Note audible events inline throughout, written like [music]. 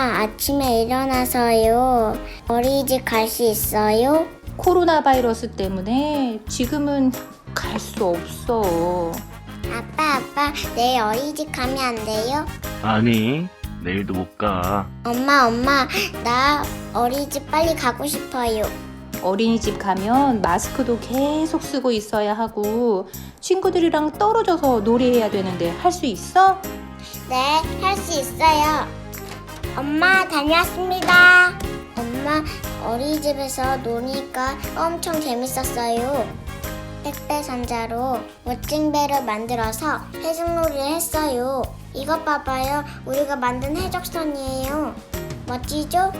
아침에 일어나서요. 어린이집 갈 수 있어요? 코로나 바이러스 때문에 지금은 갈 수 없어. 아빠 아빠 내일 어린이집 가면 안 돼요? 아니, 내일도 못 가. 엄마 엄마 나 어린이집 빨리 가고 싶어요. 어린이집 가면 마스크도 계속 쓰고 있어야 하고 친구들이랑 떨어져서 놀이해야 되는데 할 수 있어? 네, 할 수 있어요. 엄마, 다녀왔습니다. 엄마, 어린이집에서 노니까 엄청 재밌었어요. 택배 상자로 멋진 배를 만들어서 해적놀이를 했어요. 이것 봐봐요. 우리가 만든 해적선이에요. 멋지죠?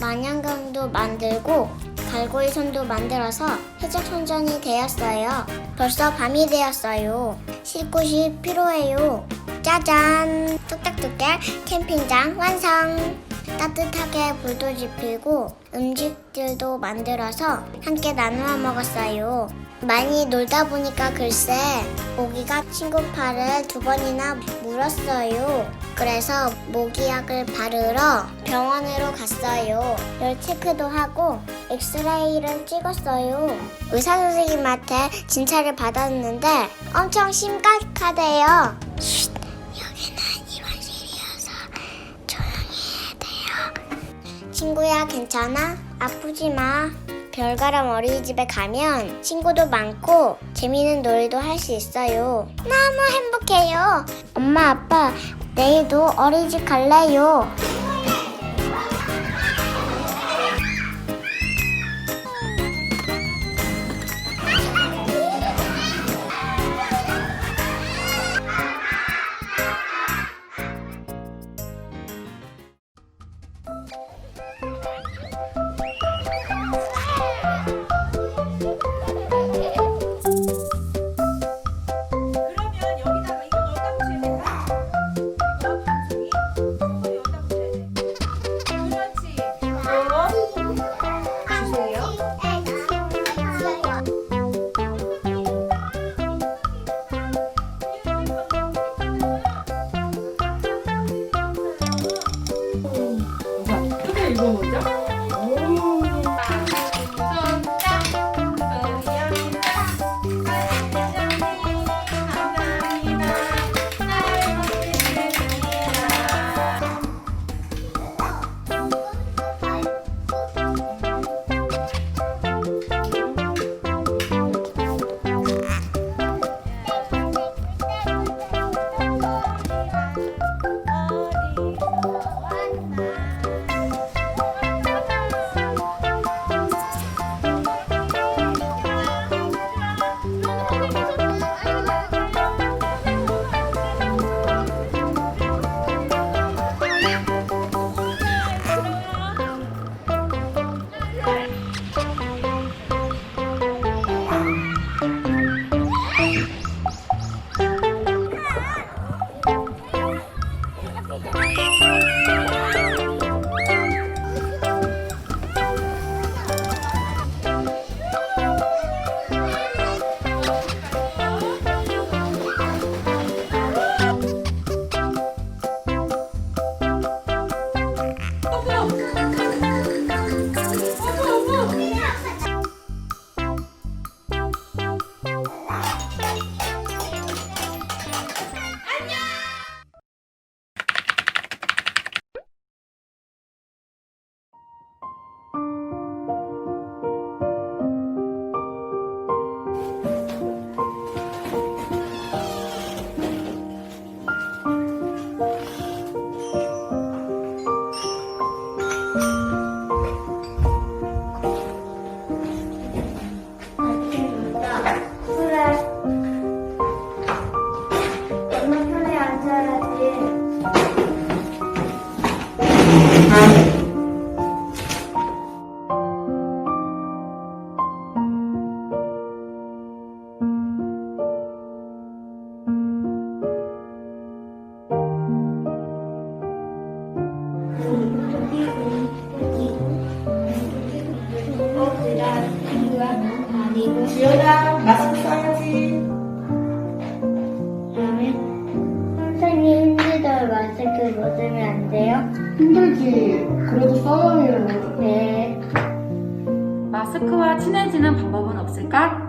만yan경도 만들고 갈고리 선도 만들어서 해적 선전이 되었어요. 벌써 밤이 되었어요. 쉴 곳이 필요해요. 짜잔! 뚝딱뚝딱 캠핑장 완성! 따뜻하게 불도 지피고 음식들도 만들어서 함께 나누어 먹었어요. 많이 놀다 보니까 글쎄 모기가 친구 팔을 두 번이나 물었어요. 그래서 모기약을 바르러 병원으로 갔어요. 열 체크도 하고 엑스레이를 찍었어요. 의사 선생님한테 진찰을 받았는데 엄청 심각하대요. 친구야 괜찮아? 아프지 마. 별가람 어린이집에 가면 친구도 많고 재미있는 놀이도 할 수 있어요. 너무 행복해요. 엄마 아빠 내일도 어린이집 갈래요. 지연아, 마스크 써야지. 선생님 힘들어요. 왜 마스크 벗으면 안 돼요? 힘들지. 그래도 써야해요. 네. 마스크와 친해지는 방법은 없을까?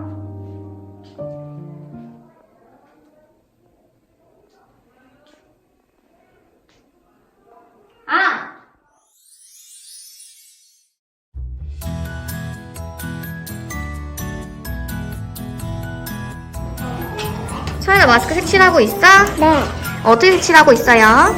칠하고 있어? 네. 어떻게 색칠하고 있어요?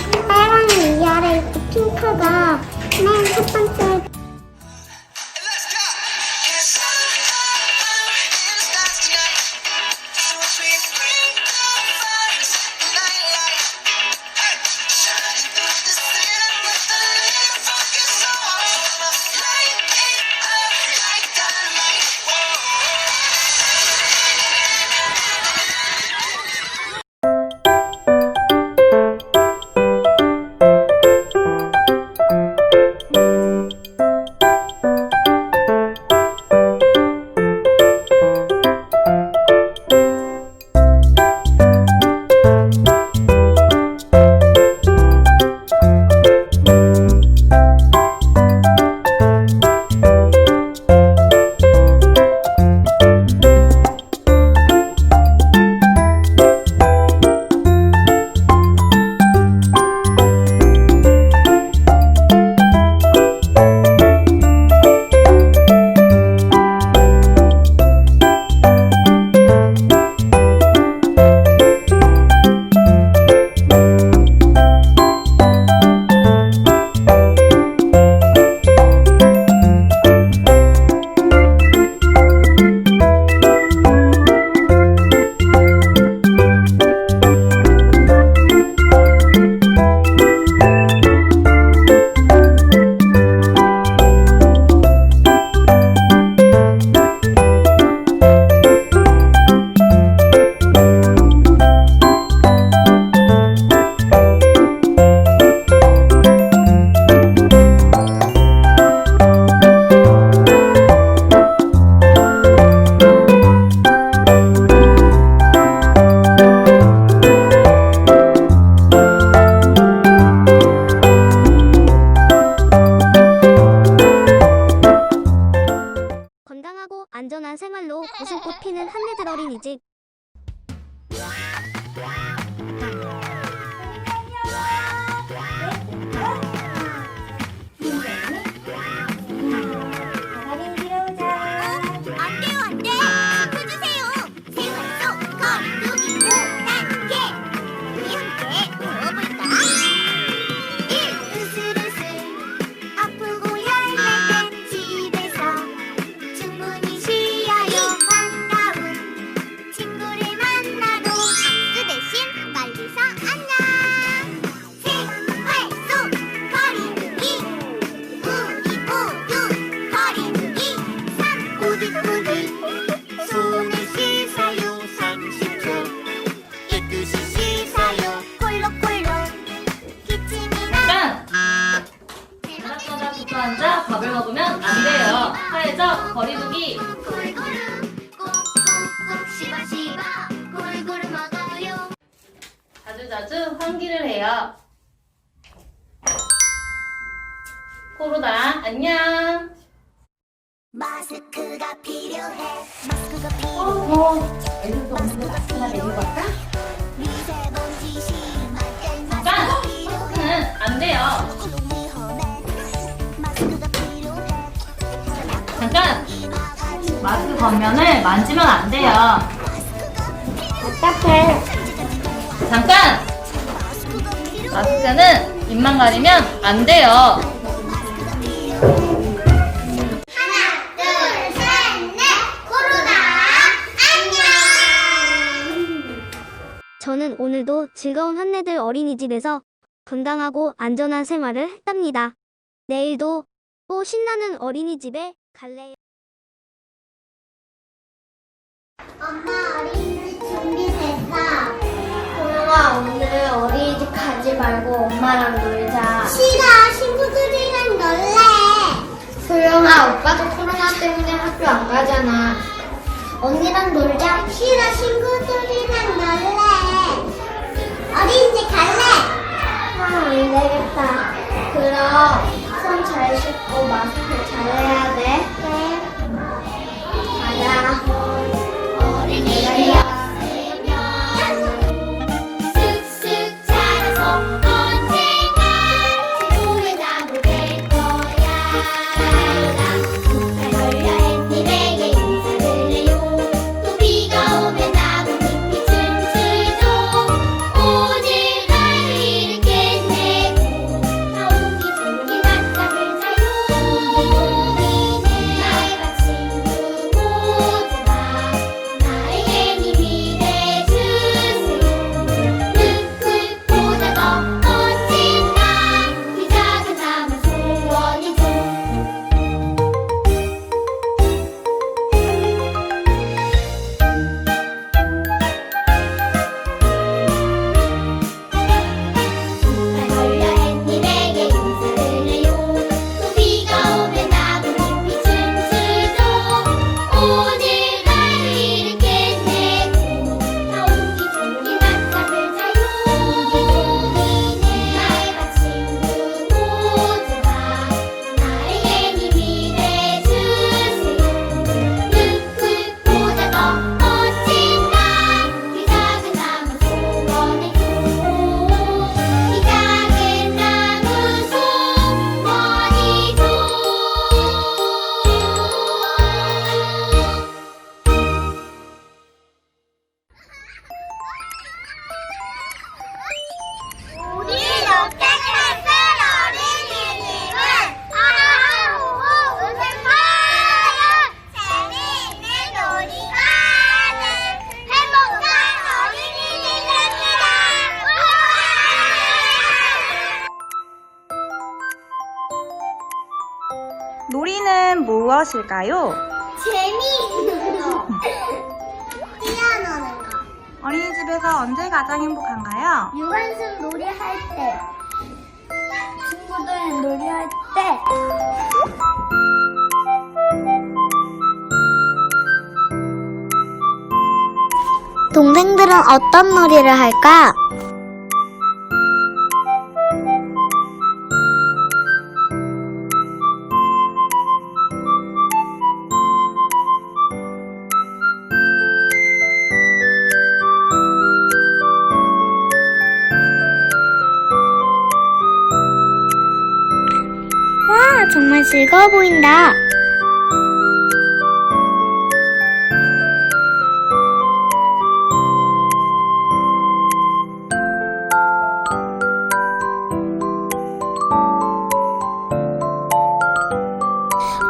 사회적 거리두기. 자주자주 환기를 해요. 코로나 안녕. 마스크가 필요해 마스크가 필요해 마스크가 필요해 미세먼지 심할 땐 잠깐! 마스크가 필요해 마스크는 안 돼요. 마스크 겉면을 만지면 안 돼요. 답답해 잠깐! 마스크는 입만 가리면 안 돼요. 하나 둘 셋 넷 코로나 안녕 저는 오늘도 즐거운 한내들 어린이집에서 건강하고 안전한 생활을 했답니다. 내일도 또 신나는 어린이집에 갈래요. 엄마 어린이집 준비됐어. 호영아 오늘 어린이집 가지 말고 엄마랑 놀자. 싫어 친구들이랑 놀래. 소영아 오빠도 코로나 때문에 학교 안 가잖아. 언니랑 놀자. 싫어 친구들이랑 놀래. 어린이집 갈래. 아안 되겠다. 그럼 손 잘 씻고 마스크 잘 해야 돼. 무엇일까요? 재미! [laughs] 피아노는 거. 어린이집에서 언제 가장 행복한가요? 유관순 놀이 할 때. 친구들 놀이 할 때. 동생들은 어떤 놀이를 할까? 즐거워 보인다.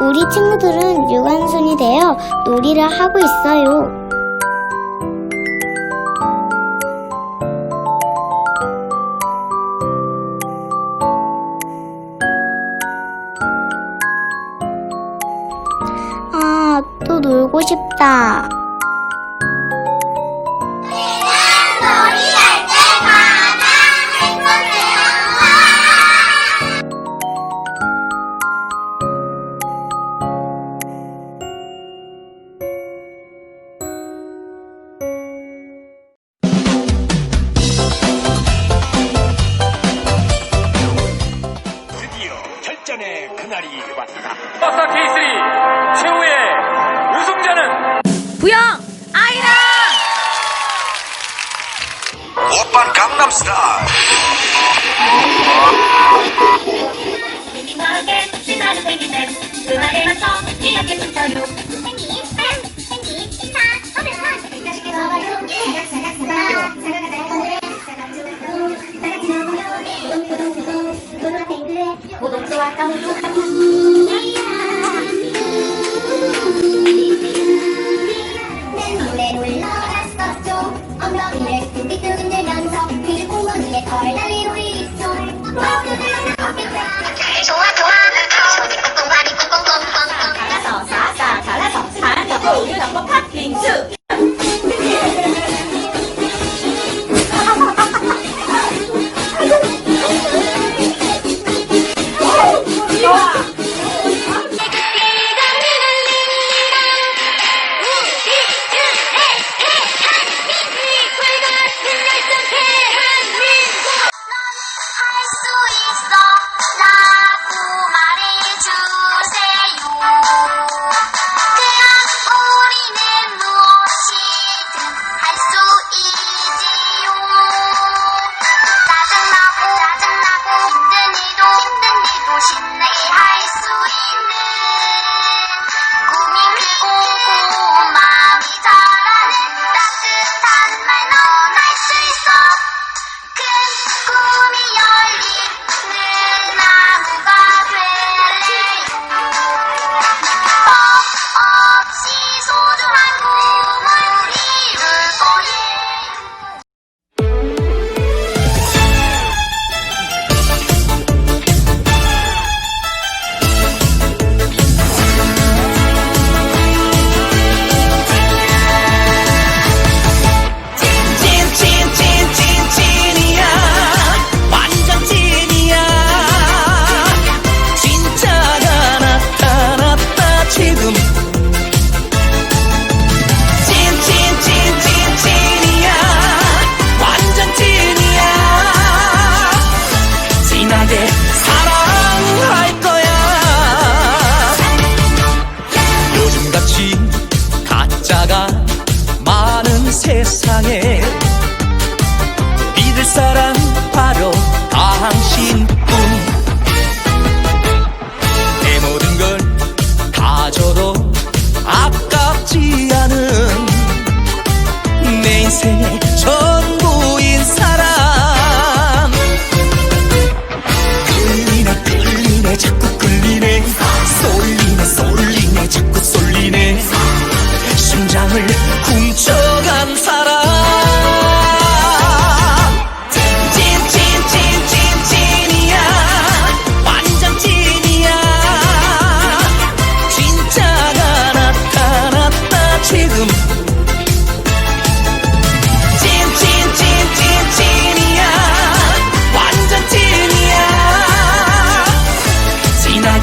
우리 친구들은 유관순이 되어 놀이를 하고 있어요. 大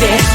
yeah.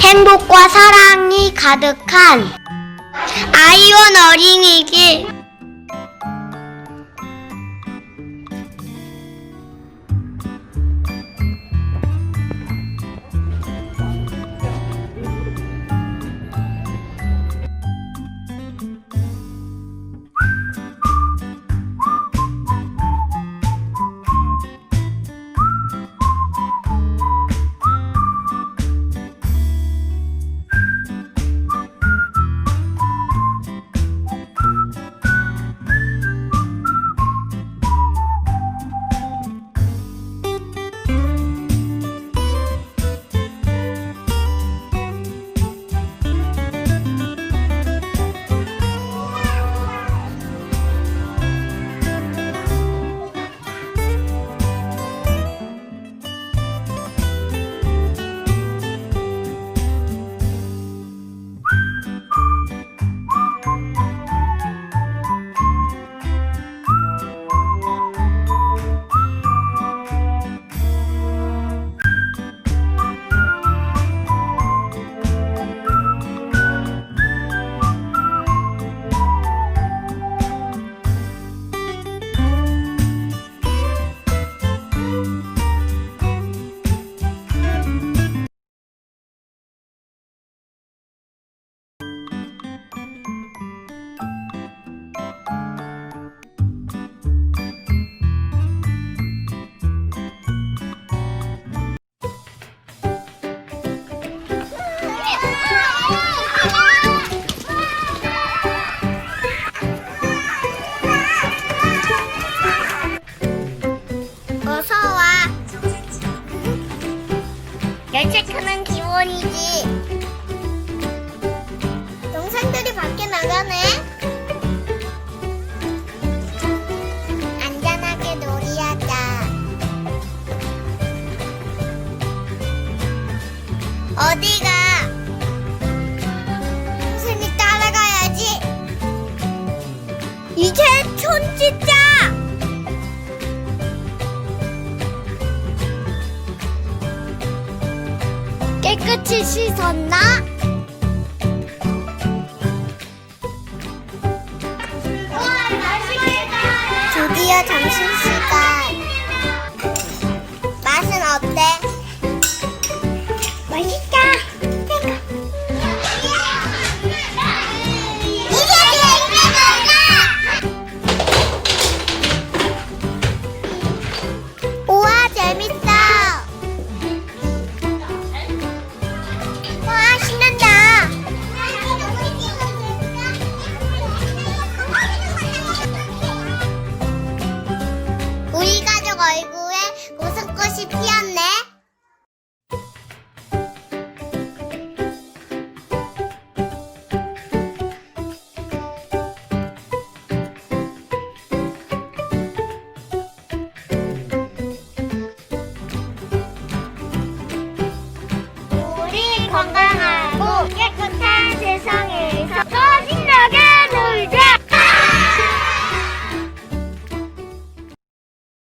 행복과 사랑이 가득한 아이원 어린이집 어디가? 동생이 따라가야지. 이제 손 찢자. 깨끗이 씻었나? Let me.